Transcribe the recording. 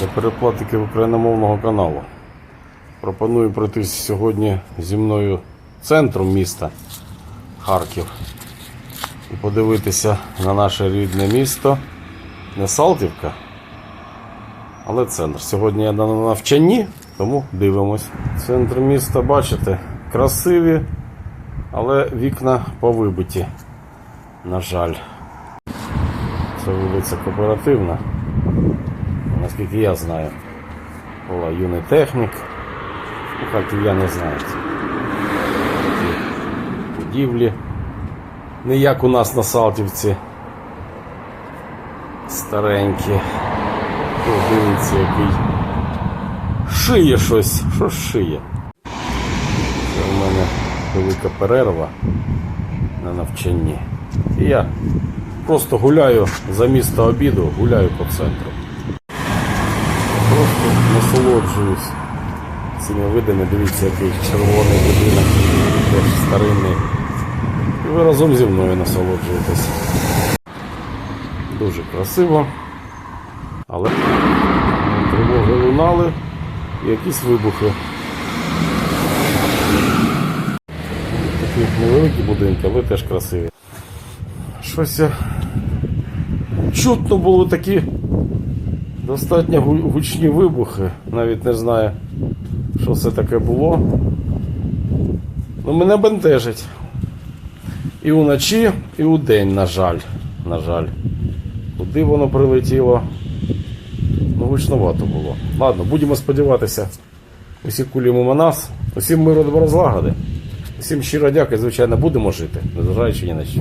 Для передплатників україномовного каналу. Пропоную пройтись сьогодні зі мною центром міста Харків і подивитися на наше рідне місто. Не Салтівка, але центр. Сьогодні я на навчанні, тому дивимось. Центр міста, бачите, красиві, але вікна повибиті. На жаль. Це вулиця Кооперативна. Наскільки я знаю, була юний технік. Ну, харків'яни знають. Такі будівлі. Не як у нас на Салтівці. Старенькі. Дивіться, який. Шиє щось. Що шиє? Це в мене велика перерва на навчанні. І я просто гуляю за місто обіду, гуляю по центру. Насолоджуюсь цими видами. Дивіться, який червоний будинок, теж старинний. І ви разом зі мною насолоджуєтесь. Дуже красиво. Але тривоги лунали і якісь вибухи. Такі невеликі будинки, але теж красиві. Щось чутно було такі достатньо гучні вибухи. Навіть не знаю, що це таке було. Ну, мене бентежить. І вночі, і у день, на жаль. На жаль. Куди воно прилетіло? Ну, гучновато було. Ладно, будемо сподіватися. Усі кулі мимо нас. Усім миру добро злагоди. Усім щиро дякую, звичайно, будемо жити, незважаючи ні на що.